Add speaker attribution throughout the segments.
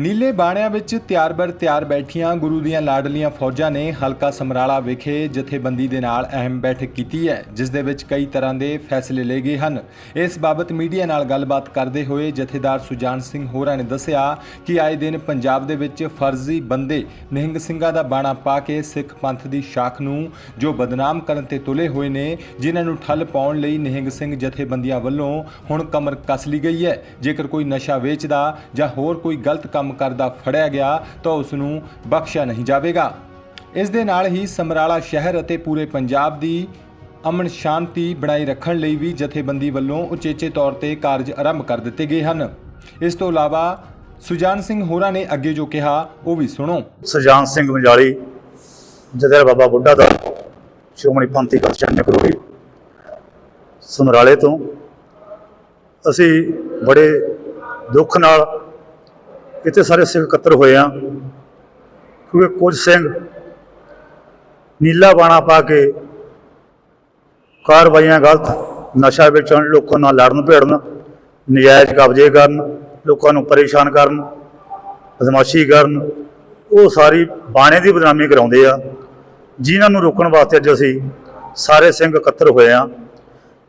Speaker 1: ਨੀਲੇ ਬਾਣਿਆਂ ਵਿੱਚ ਤਿਆਰ-ਬਰ ਤਿਆਰ ਬੈਠੀਆਂ ਗੁਰੂ ਦੀਆਂ ਲਾਡਲੀਆਂ ਫੌਜਾਂ ਨੇ ਹਲਕਾ ਸਮਰਾਲਾ ਵਿਖੇ ਜਥੇਬੰਦੀ ਦੇ ਨਾਲ ਅਹਿਮ ਬੈਠਕ ਕੀਤੀ ਹੈ, ਜਿਸ ਦੇ ਵਿੱਚ ਕਈ ਤਰ੍ਹਾਂ ਦੇ ਫੈਸਲੇ ਲਏ ਗਏ ਹਨ। ਇਸ ਬਾਬਤ ਮੀਡੀਆ ਨਾਲ ਗੱਲਬਾਤ ਕਰਦੇ ਹੋਏ ਜਥੇਦਾਰ ਸੁਜਾਨ ਸਿੰਘ ਹੋਰਾਂ ਨੇ ਦੱਸਿਆ ਕਿ ਆਏ ਦਿਨ ਪੰਜਾਬ ਦੇ ਵਿੱਚ ਫਰਜ਼ੀ ਬੰਦੇ ਨਿਹੰਗ ਸਿੰਘਾਂ ਦਾ ਬਾਣਾ ਪਾ ਕੇ ਸਿੱਖ ਪੰਥ ਦੀ ਸ਼ਾਖ ਨੂੰ ਜੋ ਬਦਨਾਮ ਕਰਨ ਤੇ ਤੁਲੇ ਹੋਏ ਨੇ, ਜਿਨ੍ਹਾਂ ਨੂੰ ਠੱਲ ਪਾਉਣ ਲਈ ਨਿਹੰਗ ਸਿੰਘ ਜਥੇਬੰਦੀਆਂ ਵੱਲੋਂ ਹੁਣ ਕਮਰ ਕੱਸ ਲਈ ਗਈ ਹੈ। ਜੇਕਰ ਕੋਈ ਨਸ਼ਾ ਵੇਚਦਾ ਜਾਂ ਹੋਰ ਕੋਈ ਗਲਤ ਕੰਮ ਕਰਦਾ ਫੜਿਆ ਗਿਆ ਤਾਂ ਉਸ ਨੂੰ ਬਖਸ਼ਿਆ ਨਹੀਂ ਜਾਵੇਗਾ। ਇਸ ਦੇ ਨਾਲ ਹੀ ਸਮਰਾਲਾ ਸ਼ਹਿਰ ਅਤੇ ਪੂਰੇ ਪੰਜਾਬ ਦੀ ਅਮਨ ਸ਼ਾਂਤੀ ਬਣਾਈ ਰੱਖਣ ਲਈ ਵੀ ਜਥੇਬੰਦੀ ਵੱਲੋਂ ਉਚੇਚੇ ਤੌਰ ਤੇ ਕਾਰਜ ਆਰੰਭ ਕਰ ਦਿੱਤੇ ਗਏ ਹਨ। ਇਸ ਤੋਂ ਇਲਾਵਾ ਸੁਜਾਨ ਸਿੰਘ ਹੋਰਾਂ ਨੇ ਅੱਗੇ ਜੋ ਕਿਹਾ, ਉਹ ਵੀ ਸੁਣੋ।
Speaker 2: ਸੁਜਾਨ ਸਿੰਘ ਮੰਜਾਲੀ ਜਦਰ ਬਾਬਾ ਬੁੱਢਾ ਦਾ ਸ਼੍ਰੋਮਣੀ ਪੰਥੀ ਕਚਾਨਕ ਕਰੋੜੀ ਸਮਰਾਲੇ ਤੋਂ। ਅਸੀਂ ਬੜੇ ਦੁੱਖ ਨਾਲ ਇੱਥੇ ਸਾਰੇ ਸਿੰਘ ਇਕੱਤਰ ਹੋਏ ਆ, ਕਿਉਂਕਿ ਕੁਝ ਸਿੰਘ ਨੀਲਾ ਬਾਣਾ ਪਾ ਕੇ ਕਾਰਵਾਈਆਂ ਗਲਤ, ਨਸ਼ਾ ਵੇਚਣ, ਲੋਕਾਂ ਨਾਲ ਲੜਨ ਭੇੜਨ, ਨਜਾਇਜ਼ ਕਬਜ਼ੇ ਕਰਨ, ਲੋਕਾਂ ਨੂੰ ਪਰੇਸ਼ਾਨ ਕਰਨ, ਬਦਮਾਸ਼ੀ ਕਰਨ, ਉਹ ਸਾਰੀ ਬਾਣੇ ਦੀ ਬਦਨਾਮੀ ਕਰਾਉਂਦੇ ਆ। ਜਿਨ੍ਹਾਂ ਨੂੰ ਰੋਕਣ ਵਾਸਤੇ ਅੱਜ ਅਸੀਂ ਸਾਰੇ ਸਿੰਘ ਇਕੱਤਰ ਹੋਏ ਆ।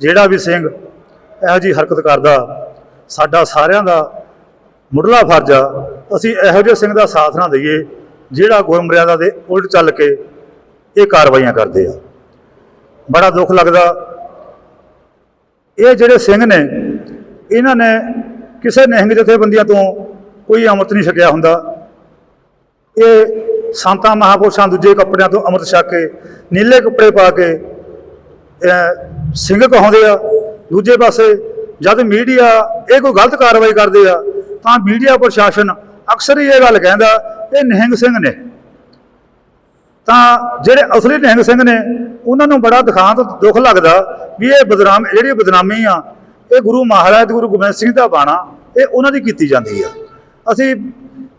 Speaker 2: ਜਿਹੜਾ ਵੀ ਸਿੰਘ ਇਹੋ ਜੀ ਹਰਕਤ ਕਰਦਾ, ਸਾਡਾ ਸਾਰਿਆਂ ਦਾ ਮੁੱਢਲਾ ਫਰਜ਼ ਆ, ਅਸੀਂ ਇਹੋ ਜਿਹੇ ਸਿੰਘ ਦਾ ਸਾਥ ਨਾ ਦਈਏ, ਜਿਹੜਾ ਗੁਰਮਰਿਆਦਾ ਦੇ ਉਲਟ ਚੱਲ ਕੇ ਇਹ ਕਾਰਵਾਈਆਂ ਕਰਦੇ ਆ। ਬੜਾ ਦੁੱਖ ਲੱਗਦਾ। ਇਹ ਜਿਹੜੇ ਸਿੰਘ ਨੇ, ਇਹਨਾਂ ਨੇ ਕਿਸੇ ਨਿਹੰਗ ਜਥੇਬੰਦੀਆਂ ਤੋਂ ਕੋਈ ਅੰਮ੍ਰਿਤ ਨਹੀਂ ਛਕਿਆ ਹੁੰਦਾ। ਇਹ ਸੰਤਾਂ ਮਹਾਪੁਰਸ਼ਾਂ ਦੂਜੇ ਕੱਪੜਿਆਂ ਤੋਂ ਅੰਮ੍ਰਿਤ ਛਕ ਕੇ, ਨੀਲੇ ਕੱਪੜੇ ਪਾ ਕੇ ਸਿੰਘ ਕਹਾਉਂਦੇ ਆ, ਦੂਜੇ ਪਾਸੇ ਜਦ ਮੀਡੀਆ ਇਹ ਕੋਈ ਗਲਤ ਕਾਰਵਾਈ ਕਰਦੇ ਆ ਤਾਂ ਮੀਡੀਆ ਪ੍ਰਸ਼ਾਸਨ ਅਕਸਰ ਹੀ ਇਹ ਗੱਲ ਕਹਿੰਦਾ, ਇਹ ਨਿਹੰਗ ਸਿੰਘ ਨੇ। ਤਾਂ ਜਿਹੜੇ ਅਸਲੀ ਨਿਹੰਗ ਸਿੰਘ ਨੇ, ਉਹਨਾਂ ਨੂੰ ਬੜਾ ਦਿਖਾਂਤ ਦੁੱਖ ਲੱਗਦਾ ਵੀ ਇਹ ਬਦਨਾਮ ਜਿਹੜੀ ਬਦਨਾਮੀ ਆ, ਇਹ ਗੁਰੂ ਮਹਾਰਾਜ, ਗੁਰੂ ਗੋਬਿੰਦ ਸਿੰਘ ਦਾ ਬਾਣਾ, ਇਹ ਉਹਨਾਂ ਦੀ ਕੀਤੀ ਜਾਂਦੀ ਆ। ਅਸੀਂ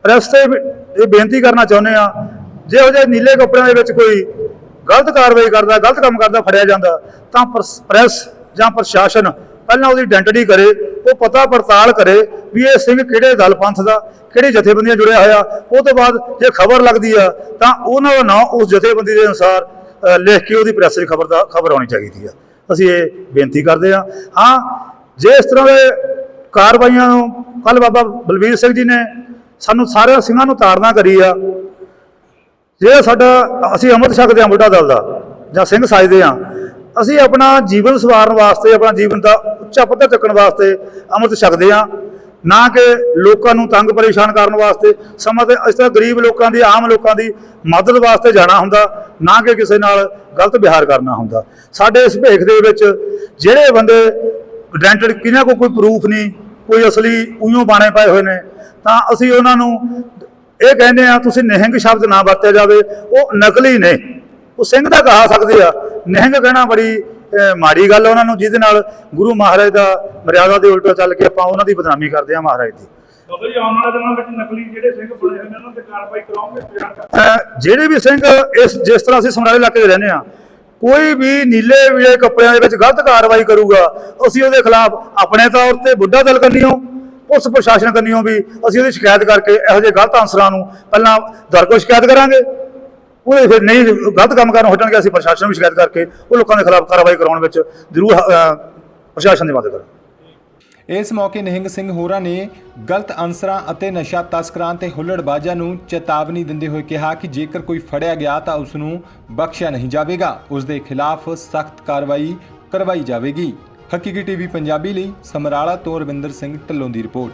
Speaker 2: ਪ੍ਰੈਸ ਤੇ ਇਹ ਬੇਨਤੀ ਕਰਨਾ ਚਾਹੁੰਦੇ ਆ ਜਿਹੋ ਜਿਹੇ ਨੀਲੇ ਕੱਪੜਿਆਂ ਦੇ ਵਿੱਚ ਕੋਈ ਗਲਤ ਕਾਰਵਾਈ ਕਰਦਾ, ਗਲਤ ਕੰਮ ਕਰਦਾ, ਫੜਿਆ ਜਾਂਦਾ, ਤਾਂ ਪ੍ਰਸ- ਪ੍ਰੈਸ ਜਾਂ ਪ੍ਰਸ਼ਾਸਨ ਪਹਿਲਾਂ ਉਹਦੀ ਆਇਡੈਂਟੀਟੀ ਕਰੇ, ਉਹ ਪਤਾ ਪੜਤਾਲ ਕਰੇ ਵੀ ਇਹ ਸਿੰਘ ਕਿਹੜੇ ਦਲ ਪੰਥ ਦਾ, ਕਿਹੜੀ ਜਥੇਬੰਦੀਆਂ ਜੁੜਿਆ ਹੋਇਆ। ਉਹ ਤੋਂ ਬਾਅਦ ਜੇ ਖਬਰ ਲੱਗਦੀ ਆ, ਤਾਂ ਉਹਨਾਂ ਦਾ ਨਾਮ ਉਸ ਜਥੇਬੰਦੀ ਦੇ ਅਨੁਸਾਰ ਲਿਖ ਕੇ ਉਹਦੀ ਪ੍ਰੈਸ 'ਚ ਖਬਰ ਦਾ, ਖਬਰ ਆਉਣੀ ਚਾਹੀਦੀ ਆ। ਅਸੀਂ ਇਹ ਬੇਨਤੀ ਕਰਦੇ ਆ ਹਾਂ, ਜੇ ਇਸ ਤਰ੍ਹਾਂ ਦੇ ਕਾਰਵਾਈਆਂ ਨੂੰ ਕੱਲ ਬਾਬਾ ਬਲਵੀਰ ਸਿੰਘ ਜੀ ਨੇ ਸਾਨੂੰ ਸਾਰੇ ਸਿੰਘਾਂ ਨੂੰ ਤਾੜਨਾ ਕਰੀ ਆ। ਜਿਹੜਾ ਸਾਡਾ, ਅਸੀਂ ਅੰਮ੍ਰਿਤ ਛਕਦੇ ਹਾਂ ਬੁੱਢਾ ਦਲ ਦਾ, ਜਾਂ ਸਿੰਘ ਸਾਜਦੇ ਹਾਂ, ਅਸੀਂ ਆਪਣਾ ਜੀਵਨ ਸਵਾਰਨ ਵਾਸਤੇ, ਆਪਣਾ ਜੀਵਨ ਦਾ ਉੱਚਾ ਪੱਧਰ ਚੱਕਣ ਵਾਸਤੇ ਅੰਮ੍ਰਿਤ ਛਕਦੇ ਹਾਂ। ਨਾ ਕਿ ਲੋਕਾਂ ਨੂੰ ਤੰਗ ਪਰੇਸ਼ਾਨ ਕਰਨ ਵਾਸਤੇ। ਸਮਾਂ ਤੇ ਇਸ ਤਰ੍ਹਾਂ ਗਰੀਬ ਲੋਕਾਂ ਦੀ, ਆਮ ਲੋਕਾਂ ਦੀ ਮਦਦ ਵਾਸਤੇ ਜਾਣਾ ਹੁੰਦਾ, ਨਾ ਕਿ ਕਿਸੇ ਨਾਲ ਗਲਤ ਵਿਹਾਰ ਕਰਨਾ ਹੁੰਦਾ। ਸਾਡੇ ਇਸ ਭੇਖ ਦੇ ਵਿੱਚ ਜਿਹੜੇ ਬੰਦੇ ਆਇਡੈਂਟੀਟੀ ਕਿਹਨਾਂ ਕੋਲ ਕੋਈ ਪ੍ਰੂਫ ਨਹੀਂ, ਕੋਈ ਅਸਲੀ ਉਈਓ ਬਾਣੇ ਪਾਏ ਹੋਏ ਨੇ, ਤਾਂ ਅਸੀਂ ਉਹਨਾਂ ਨੂੰ ਇਹ ਕਹਿੰਦੇ ਆ ਤੁਸੀਂ ਨਿਹੰਗ ਸ਼ਬਦ ਨਾ ਵਰਤਿਆ ਜਾਵੇ, ਉਹ ਨਕਲੀ ਨੇ। ਉਹ ਸਿੰਘ ਦਾ ਕਹਾ ਸਕਦੇ ਆ, ਨਿਹੰਗ ਕਹਿਣਾ ਬੜੀ ਮਾੜੀ ਗੱਲ ਉਹਨਾਂ ਨੂੰ ਜਿਹਦੇ ਨਾਲ ਗੁਰੂ ਮਹਾਰਾਜ ਦਾ ਮਰਿਆਦਾ ਦੇ ਉਲਟਾ ਚੱਲ ਕੇ ਆਪਾਂ ਉਹਨਾਂ ਦੀ ਬਦਨਾਮੀ ਕਰਦੇ ਆ ਮਹਾਰਾਜ ਦੀ।
Speaker 3: ਜਿਹੜੇ
Speaker 2: ਵੀ ਸਿੰਘ ਇਸ ਜਿਸ ਤਰ੍ਹਾਂ ਅਸੀਂ ਸਮਰਾਲੇ ਇਲਾਕੇ 'ਚ ਰਹਿੰਦੇ ਆ ਕੋਈ ਵੀ ਨੀਲੇ ਵੀਲੇ ਕੱਪੜਿਆਂ ਦੇ ਵਿੱਚ ਗਲਤ ਕਾਰਵਾਈ ਕਰੂਗਾ ਅਸੀਂ ਉਹਦੇ ਖਿਲਾਫ ਆਪਣੇ ਤੌਰ ਤੇ ਬੁੱਢਾ ਦਲ ਕਰਨੀਓ ਉਸ ਪ੍ਰਸ਼ਾਸਨ ਕਰਨੀਓ ਵੀ ਅਸੀਂ ਉਹਦੀ ਸ਼ਿਕਾਇਤ ਕਰਕੇ ਇਹੋ ਜਿਹੇ ਗਲਤ ਅਨਸਰਾਂ ਨੂੰ ਪਹਿਲਾਂ ਦਰਕੋ ਸ਼ਿਕਾਇਤ ਕਰਾਂਗੇ। ਉਹਦੇ ਫਿਰ ਨਹੀਂ, ਗਲਤ ਕੰਮ ਕਰਨ ਹਟਣਗੇ ਅਸੀਂ ਪ੍ਰਸ਼ਾਸਨ ਨੂੰ ਸ਼ਿਕਾਇਤ ਕਰਕੇ ਉਹ ਲੋਕਾਂ ਦੇ ਖਿਲਾਫ ਕਾਰਵਾਈ ਕਰਾਉਣ ਵਿੱਚ ਜ਼ਰੂਰ ਪ੍ਰਸ਼ਾਸਨ ਦੀ ਮਦਦ ਕਰਾਂਗੇ
Speaker 1: ਇਸ ਮੌਕੇ ਨਿਹੰਗ ਸਿੰਘ ਹੋਰਾਂ ਨੇ ਗਲਤ ਅਨਸਰਾਂ ਅਤੇ ਨਸ਼ਾ ਤਸਕਰਾਂ ਤੇ ਹੁੱਲੜਬਾਜ਼ਾਂ ਨੂੰ ਚੇਤਾਵਨੀ ਦਿੰਦੇ ਹੋਏ ਕਿਹਾ ਕਿ ਜੇਕਰ ਕੋਈ ਫੜਿਆ ਗਿਆ ਤਾਂ ਉਸ ਨੂੰ ਬਖਸ਼ਿਆ ਨਹੀਂ ਜਾਵੇਗਾ। ਉਸ ਦੇ ਖਿਲਾਫ ਸਖਤ ਕਾਰਵਾਈ ਕਰਵਾਈ ਜਾਵੇਗੀ। ਹਕੀਕੀ ਟੀਵੀ ਪੰਜਾਬੀ ਲਈ ਸਮਰਾਲਾ ਤੋਂ ਰਵਿੰਦਰ ਸਿੰਘ ਢੱਲੋਂ ਦੀ ਰਿਪੋਰਟ।